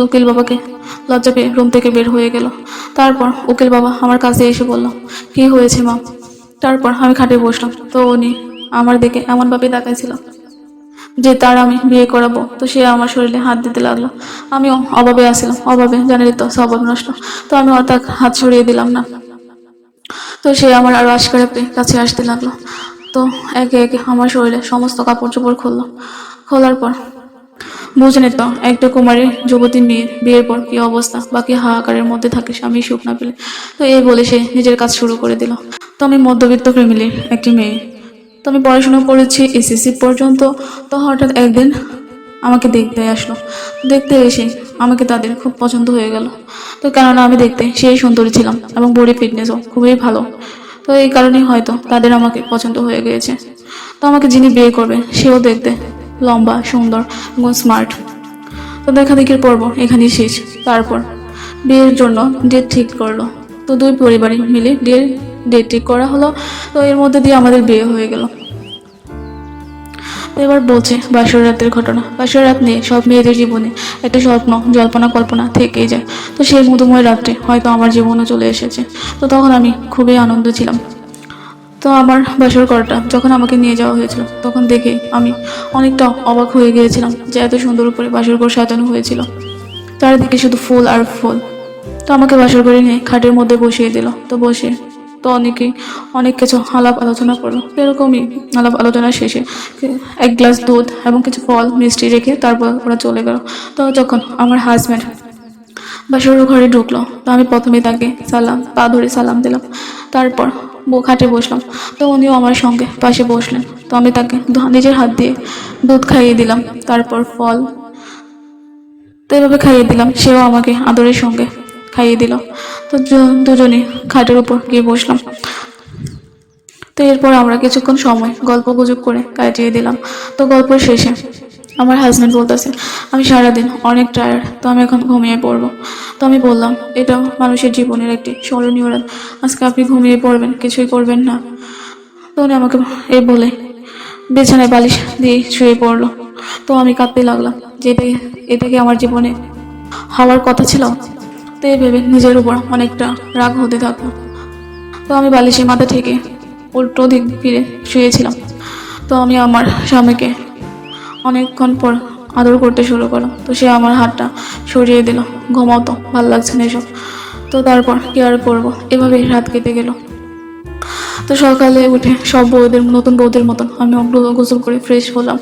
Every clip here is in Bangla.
উকিল বাবাকে লজ্জা পেয়ে রুম থেকে বের হয়ে গেল। তারপর উকিল বাবা আমার কাছে এসে বলল, কি হয়েছে মা? তারপর আমি খাটে বসলাম। তো উনি আমার দিকে এমনভাবে তাকাইছিল যে তার আমি বিয়ে করাবো। তো সে আমার শরীরে হাত দিতে লাগল। আমিও অভাবে আসছিলাম অভাবে জানেনই তো, স্বভাব নষ্ট। তো আমি ওর হাত ছড়িয়ে দিলাম না। তো সে আমার আরও আশকারে কাছে আসতে লাগল। তো একে একে আমার শরীরে সমস্ত কাপড় চোপড় খুললো। খোলার পর বুঝলেন তো, একটা কুমারী যুবতী মেয়ের বিয়ের পর কি অবস্থা? বাকি হাহাকারের মধ্যে থাকে স্বামী সুখ না পেলে। তো এই বলে সে নিজের কাজ শুরু করে দিল। তো আমি মধ্যবিত্ত ফ্যামিলির একটি মেয়ে। তো আমি পড়াশোনা করেছি এসএসসি পর্যন্ত। তো হঠাৎ একদিন আমাকে দেখতে আসলো। দেখতে এসে আমাকে তাদের খুব পছন্দ হয়ে গেল। তো কেননা আমি দেখতে সেই সুন্দরী ছিলাম এবং বডি ফিটনেসও খুবই ভালো। তো এই কারণেই হয়তো তাদের আমাকে পছন্দ হয়ে গিয়েছে। তো আমাকে যিনি বিয়ে করবে, সেও দেখতে লম্বা, সুন্দর এবং স্মার্ট তো দেখা দেখির পর্ব এখানেই শেষ। তারপর, বিয়ের জন্য ডেট ঠিক করল। তো দুই পরিবারই মিলে ডেট ডেট ঠিক করা হলো। তো এর মধ্যে দিয়ে আমাদের বিয়ে হয়ে গেল। এবার বলছে বাসর রাতের ঘটনা। বাসর রাত নিয়ে সব মেয়েদের জীবনে একটা স্বপ্ন, জল্পনা, কল্পনা থেকেই যায়। তো সেই মধুময় রাত্রে হয়তো আমার জীবনও চলে এসেছে। তো তখন আমি খুবই আনন্দ ছিলাম। তো আমার বাসর ঘরটা যখন আমাকে নিয়ে যাওয়া হয়েছিল, তখন দেখে আমি অনেকটা অবাক হয়ে গিয়েছিলাম যে এত সুন্দর করে বাসর ঘর সাজানো হয়েছিল। চারিদিকে শুধু ফুল আর ফুল। তো আমাকে বাসর ঘরে নিয়ে খাটের মধ্যে বসিয়ে দিল। তো বসে তো অনেকেই অনেক কিছু আলাপ আলোচনা করল। এরকমই আলাপ আলোচনা শেষে এক গ্লাস দুধ এবং কিছু ফল, মিষ্টি রেখে তারপর ওরা চলে গেল। তো যখন আমার হাজব্যান্ড বাসর ঘরে ঢুকলো, তো আমি প্রথমে তাকে সালাম, পা ধরে সালাম দিলাম। তারপর খাটে বসলাম। তো উনিও আমার সঙ্গে পাশে বসলেন। তো আমি তাকে নিজের হাত দিয়ে দুধ খাইয়ে দিলাম, তারপর ফল। তো এভাবে খাইয়ে দিলাম, সেও আমাকে আদরের সঙ্গে খাইয়ে দিল। তো দুজনে খাটের উপর গিয়ে বসলাম। তো এরপর আমরা কিছুক্ষণ সময় গল্প গুজব করে কাটিয়ে দিলাম। তো গল্পের শেষে আমার হাজব্যান্ড বলতেছে, আমি সারাদিন অনেক টায়ার্ড তো আমি এখন ঘুমিয়ে পড়ব। তো আমি বললাম, এটা মানুষের জীবনের একটি স্মরণীয় রাত। আজকে আপনি ঘুমিয়ে পড়বেন, কিছুই করবেন না। তো উনি আমাকে এ বলে, বিছানায় বালিশ দিয়ে শুয়ে পড়ল। তো আমি কাঁদতে লাগলাম যে এটা এটা কি আমার জীবনে হওয়ার কথা ছিল? তো এই ভেবে নিজের উপর অনেকটা রাগ হতে থাকল। তো আমি বালিশের মাথা থেকে উল্টো দিক ফিরে শুয়েছিলাম। তো আমি আমার স্বামীকে অনেকক্ষণ পর আদর করতে শুরু করলাম তো সে আমার হাতটা সরিয়ে দিল। ঘুমাতো ভালো লাগছে না এসব। তো তারপর কি আর করব? এভাবে রাত কেটে গেল। তো সকালে উঠে সব বউদের, নতুন বউদের মতন আমি গোসল করে ফ্রেশ হলাম।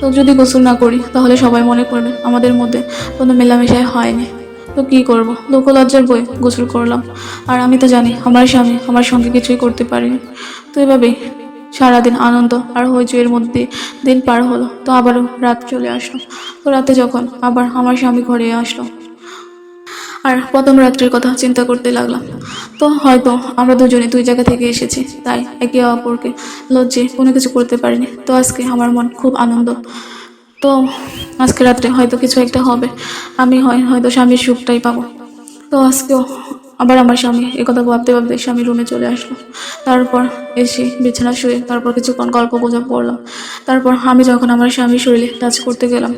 তো যদি গোসল না করি, তাহলে সবাই মনে করবে আমাদের মধ্যে কোনো মেলামেশাই হয়নি। তো কি করব? লোকলজ্জার বই গোসল করলাম। আর আমি তো জানি, আমার স্বামী আমার সঙ্গে কিছুই করতে পারেনি। তো এভাবেই সারাদিন আনন্দ আর হইচইয়ের মধ্যে দিন পার হলো। তো আবারও রাত চলে আসলো। তো রাতে যখন আবার আমার স্বামী ঘরে আসলো আর প্রথম রাত্রির কথা চিন্তা করতে লাগলাম, তো হয়তো আমরা দুজনে দুই জায়গা থেকে এসেছি, তাই একে অপরকে লজ্জে কোনো কিছু করতে পারিনি। তো আজকে আমার মন খুব আনন্দ। তো আজকে রাত্রে হয়তো কিছু একটা হবে, আমি হয় হয়তো স্বামীর সুখটাই পাবো। তো আজকেও আবার আমার স্বামী, এ কথা ভাবতে ভাবতে স্বামী রুমে চলে আসলো। তারপর এসে বিছানা শুয়ে তারপর কিছুক্ষণ গল্প গুজব করলাম। তারপর আমি যখন আমার স্বামীর শরীরে টাচ করতে গেলাম,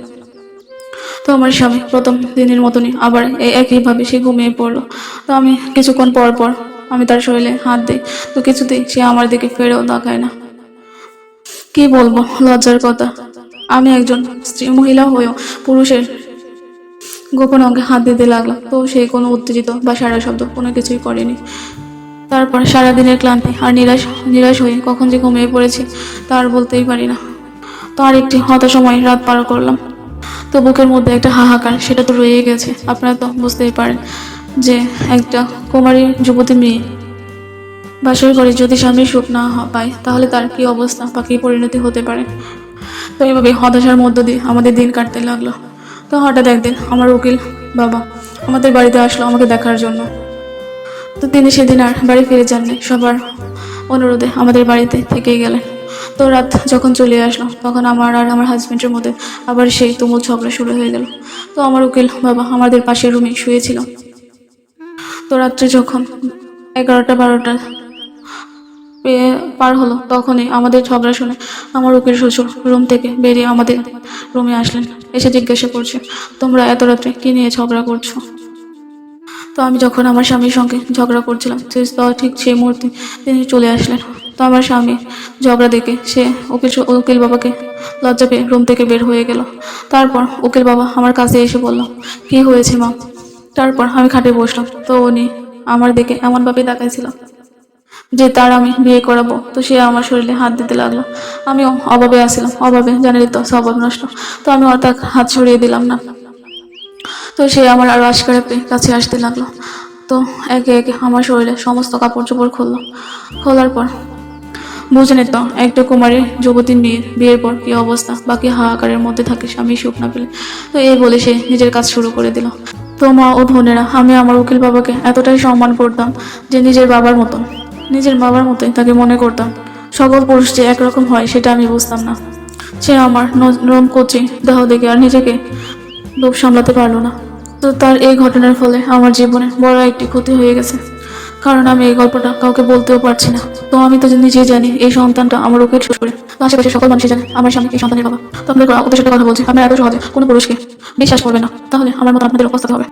তো আমার স্বামী প্রথম দিনের মতনই আবার একইভাবে সে ঘুমিয়ে পড়ল। তো আমি কিছুক্ষণ পর পর আমি তার শরীরে হাত দিই, তো কিছুতেই সে আমার দিকে ফেরেও তাকায় না। কি বলব, লজ্জার কথা। আমি একজন স্ত্রী, মহিলা হয়েও পুরুষের গোপন অঙ্গে হাত দিতে লাগলাম তো সে কোনো উত্তেজিত বা সারা শব্দ, কোনো কিছুই করেনি। তারপর সারাদিনের ক্লান্তি আর নিরাশ নিরাশ হয়ে কখন যে ঘুমিয়ে পড়েছি তার বলতেই পারি না। তো আর একটি হতাশময় রাত পার করলাম। তো বুকের মধ্যে একটা হাহাকার, সেটা তো রয়ে গেছে। আপনারা তো বুঝতেই পারেন যে একটা কুমারী যুবতী মেয়ে বাসর করে যদি স্বামীর সুখ না পায়, তাহলে তার কি অবস্থা বা কী পরিণতি হতে পারে? তো এইভাবে হতাশার মধ্য দিয়ে আমাদের দিন কাটতে লাগল। তো হঠাৎ একদিন আমার উকিল, বাবা, আমাদের বাড়িতে আসলো আমাকে দেখার জন্য। তো তিনি সেদিন আর বাড়ি ফিরে যাননি, সবার অনুরোধে আমাদের বাড়িতে থেকেই গেলেন। তো রাত যখন চলে আসলো, তখন আমার আর আমার হাজব্যান্ডের মধ্যে আবার সেই তুমুল ঝগড়া শুরু হয়ে গেল। তো আমার উকিল, বাবা, আমাদের পাশের রুমে শুয়েছিল। তো রাত্রে যখন এগারোটা, বারোটা পার হলো। তখনই আমাদের ঝগড়া শুনে আমার উকিল শ্বশুর রুম থেকে বেরিয়ে আমাদের রুমে আসলেন। এসে জিজ্ঞাসা করছে, তোমরা এত রাত্রে কি নিয়ে ঝগড়া করছ? তো আমি যখন আমার স্বামীর সঙ্গে ঝগড়া করছিলাম, সে ঠিক সেই মুহূর্তে তিনি চলে আসলেন। তো আমার স্বামী ঝগড়া দেখে সে উকিল উকিল বাবাকে লজ্জা পেয়ে রুম থেকে বের হয়ে গেল। তারপর উকিল বাবা আমার কাছে এসে বলল, কি হয়েছে মা? তারপর আমি খাটে বসলাম। তো উনি আমার দিকে এমনভাবে তাকাইছিল যে তার আমি বিয়ে করাবো। তো সে আমার শরীরে হাত দিতে লাগল। আমিও অভাবে আসছিলাম অভাবে, জানেনই তো, স্বভাব নষ্ট। তো আমি তার হাত ছড়িয়ে দিলাম না। তো সে আমার আরও আশকারে কাছে আসতে লাগল। তো একে একে আমার শরীরে সমস্ত কাপড় চোপড় খুললো। খোলার পর, বুঝেনি তো, একটা কুমারী যুবতীর মেয়ের বিয়ের পর কি অবস্থা বাকি হাহাকারের মধ্যে থাকে স্বামী সুখ না পেলে। তো এই বলে সে নিজের কাজ শুরু করে দিল। তো মা ও বোনেরা, আমি আমার উকিল বাবাকে এতটাই সম্মান করতাম যে নিজের বাবার মতন নিজের বাবার মতোই তাকে মনে করতাম। সকল পুরুষ যে একরকম হয়, সেটা আমি বুঝতাম না। সে আমার নরম কচি দেহ দেখে আর নিজেকে লোভ সামলাতে পারল না। তো তার এই ঘটনার ফলে আমার জীবনে বড় একটি ক্ষতি হয়ে গেছে। কারণ আমি এই গল্পটা কাউকে বলতেও পারছি না। তো আমি তো নিজেই জানি এই সন্তানটা আমার ওকে শ্বশুরে তো আশেপাশে সকল মানুষই জানে আমার স্বামী এই সন্তানের বাবা। তো আপনাদের ওদের সাথে কথা বলছি। আপনারা এত সহজে কোনো পুরুষকে বিশ্বাস করবে না। তাহলে আমার মতো আপনাদের অবস্থা হবে।